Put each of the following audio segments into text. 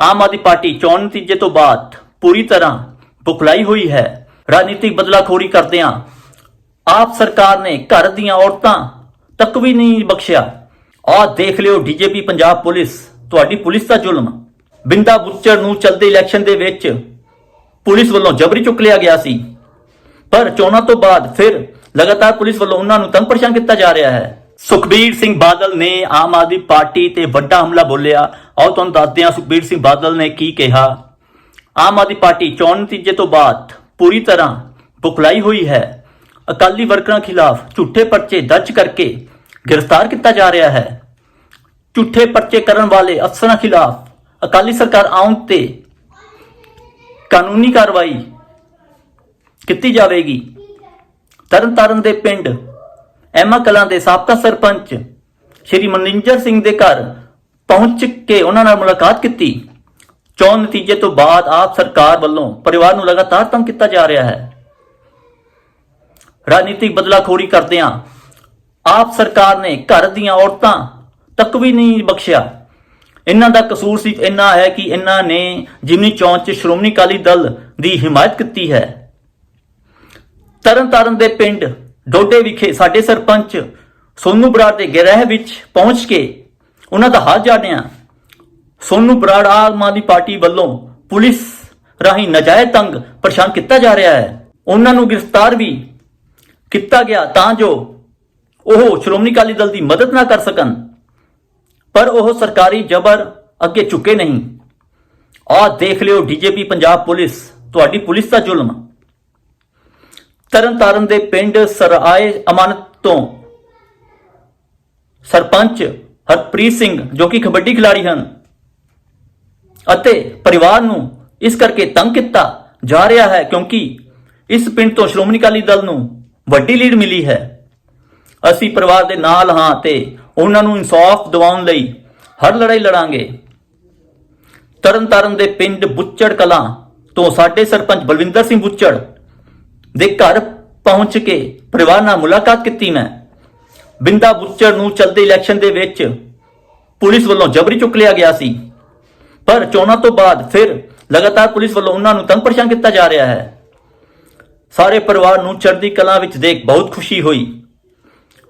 ਆਮ Aadmi party ਚੋਣ ਨਤੀਜੇ ਤੋਂ ਬਾਅਦ ਪੂਰੀ ਤਰ੍ਹਾਂ ਬੁਖਲਾਈ ਹੋਈ ਹੈ। ਰਾਜਨੀਤਿਕ ਬਦਲਾਖੋਰੀ ਕਰਦਿਆਂ ਆਪ ਸਰਕਾਰ ਨੇ ਘਰ ਦੀਆਂ ਔਰਤਾਂ ਤੱਕ ਵੀ ਨਹੀਂ ਬਖਸ਼ਿਆ। ਆਹ ਦੇਖ ਲਿਓ ਡੀਜੀਪੀ, ਪੰਜਾਬ ਪੁਲਿਸ, ਤੁਹਾਡੀ ਪੁਲਿਸ ਦਾ ਜ਼ੁਲਮ। ਬਿੰਦਾ ਬੁੱਚਰ ਨੂੰ ਚਲਦੇ ਇਲੈਕਸ਼ਨ ਦੇ ਵਿੱਚ ਪੁਲਿਸ ਵੱਲੋਂ ਜਬਰੀ ਚੁੱਕ ਲਿਆ ਗਿਆ ਸੀ। ਪਰ ਚੋਣਾਂ ਤੋਂ ਬਾਅਦ ਫਿਰ ਲਗਾਤਾਰ ਪੁਲਿਸ ਵੱਲੋਂ ਉਹਨਾਂ ਨੂੰ ਤੰਗ ਪਰੇਸ਼ਾਨ ਕੀਤਾ ਜਾ ਰਿਹਾ ਹੈ। ਸੁਖਬੀਰ ਸਿੰਘ ਬਾਦਲ ਨੇ ਆਮ ਆਦਮੀ ਪਾਰਟੀ ਤੇ ਵੱਡਾ ਹਮਲਾ ਬੋਲਿਆ। ਆਓ ਤੁਹਾਨੂੰ ਦੱਸਦੇ ਹਾਂ ਸੁਖਬੀਰ ਸਿੰਘ ਬਾਦਲ ਨੇ ਕੀ ਕਿਹਾ। ਆਮ ਆਦਮੀ ਪਾਰਟੀ ਚੋਣ ਨਤੀਜੇ ਤੋਂ ਬਾਅਦ ਪੂਰੀ ਤਰ੍ਹਾਂ ਬੁਖਲਾਈ ਹੋਈ ਹੈ। ਅਕਾਲੀ ਵਰਕਰਾਂ ਖਿਲਾਫ ਝੂਠੇ ਪਰਚੇ ਦਰਜ ਕਰਕੇ ਗ੍ਰਿਫਤਾਰ ਕੀਤਾ ਜਾ ਰਿਹਾ ਹੈ। ਝੂਠੇ ਪਰਚੇ ਕਰਨ ਵਾਲੇ ਅਫਸਰਾਂ ਖਿਲਾਫ ਅਕਾਲੀ ਸਰਕਾਰ ਆਉਣ ਤੇ ਕਾਨੂੰਨੀ ਕਾਰਵਾਈ ਕੀਤੀ ਜਾਵੇਗੀ। ਤਰਨਤਾਰਨ ਦੇ ਪਿੰਡ ਐਮਾ ਕਲਾਂ ਦੇ ਸਾਬਕਾ ਸਰਪੰਚ ਸ਼੍ਰੀ ਮਨਿੰਜਰ ਸਿੰਘ ਦੇ ਘਰ ਪਹੁੰਚ ਕੇ ਉਹਨਾਂ ਨਾਲ ਮੁਲਾਕਾਤ ਕੀਤੀ। ਚੋਣ ਨਤੀਜੇ ਤੋਂ ਬਾਅਦ ਆਪ ਸਰਕਾਰ ਵੱਲੋਂ ਪਰਿਵਾਰ ਨੂੰ ਲਗਾਤਾਰ ਤੰਗ ਕੀਤਾ ਜਾ ਰਿਹਾ ਹੈ। ਰਾਜਨੀਤਿਕ ਬਦਲਾਖੋਰੀ ਕਰਦਿਆਂ ਆਪ ਸਰਕਾਰ ਨੇ ਘਰ ਦੀਆਂ ਔਰਤਾਂ ਤੱਕ ਵੀ ਨਹੀਂ ਬਖਸ਼ਿਆ। ਇਹਨਾਂ ਦਾ ਕਸੂਰ ਸਿਰਫ ਇੰਨਾ ਹੈ ਕਿ ਇਹਨਾਂ ਨੇ ਜਿਮਨੀ ਚੌਂਚ 'ਚ ਸ਼੍ਰੋਮਣੀ ਅਕਾਲੀ ਦਲ ਦੀ ਹਿਮਾਇਤ ਕੀਤੀ ਹੈ। ਤਰਨਤਾਰਨ ਦੇ ਪਿੰਡ ਡੋਡੇ ਵਿਖੇ ਸਾਡੇ ਸਰਪੰਚ ਸੋਨੂ ਬਰਾੜ ਦੇ ਗ੍ਰਹਿ ਵਿੱਚ ਪਹੁੰਚ ਕੇ ਉਹਨਾਂ ਦਾ ਹਾਲ ਜਾਣਿਆ। ਸੋਨੂ ਬਰਾੜ ਆਮ ਆਦਮੀ ਪਾਰਟੀ ਵੱਲੋਂ ਪੁਲਿਸ ਰਾਹੀਂ ਨਜਾਇਜ਼ ਤੰਗ ਪਰੇਸ਼ਾਨ ਕੀਤਾ ਜਾ ਰਿਹਾ ਹੈ। ਉਹਨਾਂ ਨੂੰ ਗ੍ਰਿਫਤਾਰ ਵੀ ਕੀਤਾ ਗਿਆ ਤਾਂ ਜੋ ਉਹ ਸ਼੍ਰੋਮਣੀ ਅਕਾਲੀ ਦਲ ਦੀ ਮਦਦ ਨਾ ਕਰ ਸਕਣ। ਪਰ ਉਹ ਸਰਕਾਰੀ ਜ਼ਬਰ ਅੱਗੇ ਝੁਕੇ ਨਹੀਂ। ਆ ਦੇਖ ਲਿਓ ਡੀਜੀਪੀ ਪੰਜਾਬ ਪੁਲਿਸ, ਤੁਹਾਡੀ ਪੁਲਿਸ ਦਾ ਜ਼ੁਲਮ। ਤਰਨਤਾਰਨ ਦੇ ਪਿੰਡ ਸਰਾਏ ਅਮਾਨਤ ਤੋਂ ਸਰਪੰਚ ਹਰਪ੍ਰੀਤ ਸਿੰਘ, ਜੋ ਕਿ ਕਬੱਡੀ ਖਿਡਾਰੀ ਹਨ ਅਤੇ ਪਰਿਵਾਰ ਨੂੰ ਇਸ ਕਰਕੇ ਤੰਗ ਕੀਤਾ ਜਾ ਰਿਹਾ ਹੈ ਕਿਉਂਕਿ ਇਸ ਪਿੰਡ ਤੋਂ ਸ਼੍ਰੋਮਣੀ ਅਕਾਲੀ ਦਲ ਨੂੰ ਵੱਡੀ ਲੀਡ ਮਿਲੀ ਹੈ। ਅਸੀਂ ਪਰਿਵਾਰ ਦੇ ਨਾਲ ਹਾਂ ਤੇ ਉਹਨਾਂ ਨੂੰ ਇਨਸਾਫ ਦਿਵਾਉਣ ਲਈ ਹਰ ਲੜਾਈ ਲੜਾਂਗੇ। ਤਰਨਤਾਰਨ ਦੇ ਪਿੰਡ ਬੁੱਚੜ ਕਲਾਂ ਤੋਂ ਸਾਡੇ ਸਰਪੰਚ ਬਲਵਿੰਦਰ ਸਿੰਘ ਬੁੱਚੜ ਦੇ ਘਰ ਪਹੁੰਚ ਕੇ ਪਰਿਵਾਰ ਨਾਲ ਮੁਲਾਕਾਤ ਕੀਤੀ ਮੈਂ। ਬਿੰਦਾ ਬੁੱਚੜ ਨੂੰ ਚਲਦੇ ਇਲੈਕਸ਼ਨ ਦੇ ਵਿੱਚ ਪੁਲਿਸ ਵੱਲੋਂ ਜਬਰੀ ਚੁੱਕ ਲਿਆ ਗਿਆ ਸੀ। ਪਰ ਚੋਣਾਂ ਤੋਂ ਬਾਅਦ ਫਿਰ ਲਗਾਤਾਰ ਪੁਲਿਸ ਵੱਲੋਂ ਉਹਨਾਂ ਨੂੰ ਤੰਗ ਪਰੇਸ਼ਾਨ ਕੀਤਾ ਜਾ ਰਿਹਾ ਹੈ। ਸਾਰੇ ਪਰਿਵਾਰ ਨੂੰ ਚੜ੍ਹਦੀ ਕਲਾ ਵਿੱਚ ਦੇਖ ਬਹੁਤ ਖੁਸ਼ੀ ਹੋਈ।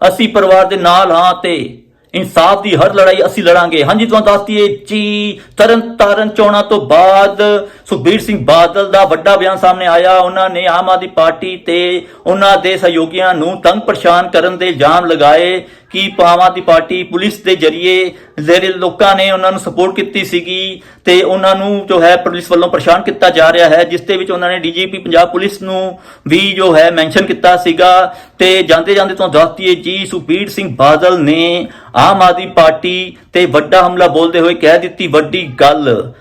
ਅਸੀਂ ਪਰਿਵਾਰ ਦੇ ਨਾਲ ਹਾਂ ਤੇ ਇਨਸਾਫ ਦੀ ਹਰ ਲੜਾਈ ਅਸੀਂ ਲੜਾਂਗੇ। ਹਾਂਜੀ, ਤੁਹਾਨੂੰ ਦੱਸ ਦਈਏ ਜੀ, ਤਰਨ ਤਾਰਨ ਚੋਣਾਂ ਤੋਂ ਬਾਅਦ ਸੁਖਬੀਰ ਸਿੰਘ ਬਾਦਲ ਦਾ ਵੱਡਾ ਬਿਆਨ ਸਾਹਮਣੇ ਆਇਆ। ਉਹਨਾਂ ਨੇ ਆਮ ਆਦਮੀ ਪਾਰਟੀ ਤੇ ਉਹਨਾਂ ਦੇ ਸਹਿਯੋਗੀਆਂ ਨੂੰ ਤੰਗ ਪਰੇਸ਼ਾਨ ਕਰਨ ਦੇ ਇਲਜ਼ਾਮ ਲਗਾਏ ਕਿ ਆਮ ਆਦਮੀ ਪਾਰਟੀ ਪੁਲਿਸ ਦੇ ਜਰੀਏ ਜਿਹੜੇ ਲੋਕਾਂ ਨੇ ਉਹਨਾਂ ਨੂੰ ਸਪੋਰਟ ਕੀਤੀ ਸੀਗੀ ਤੇ ਉਹਨਾਂ ਨੂੰ ਜੋ ਹੈ ਪੁਲਿਸ ਵੱਲੋਂ ਪਰੇਸ਼ਾਨ ਕੀਤਾ ਜਾ ਰਿਹਾ ਹੈ, ਜਿਸ ਦੇ ਵਿੱਚ ਉਹਨਾਂ ਨੇ ਡੀਜੀਪੀ ਪੰਜਾਬ ਪੁਲਿਸ ਨੂੰ ਵੀ ਜੋ ਹੈ ਮੈਂਸ਼ਨ ਕੀਤਾ ਸੀਗਾ ਤੇ ਜਾਂਦੇ ਜਾਂਦੇ ਤੁਹਾਨੂੰ ਦੱਸ ਜੀ, ਸੁਖਬੀਰ ਸਿੰਘ ਬਾਦਲ ਨੇ ਆਮ ਆਦਮੀ ਪਾਰਟੀ ਤੇ ਵੱਡਾ ਹਮਲਾ ਬੋਲਦੇ ਹੋਏ ਕਹਿ ਦਿੱਤੀ ਵੱਡੀ ਗੱਲ।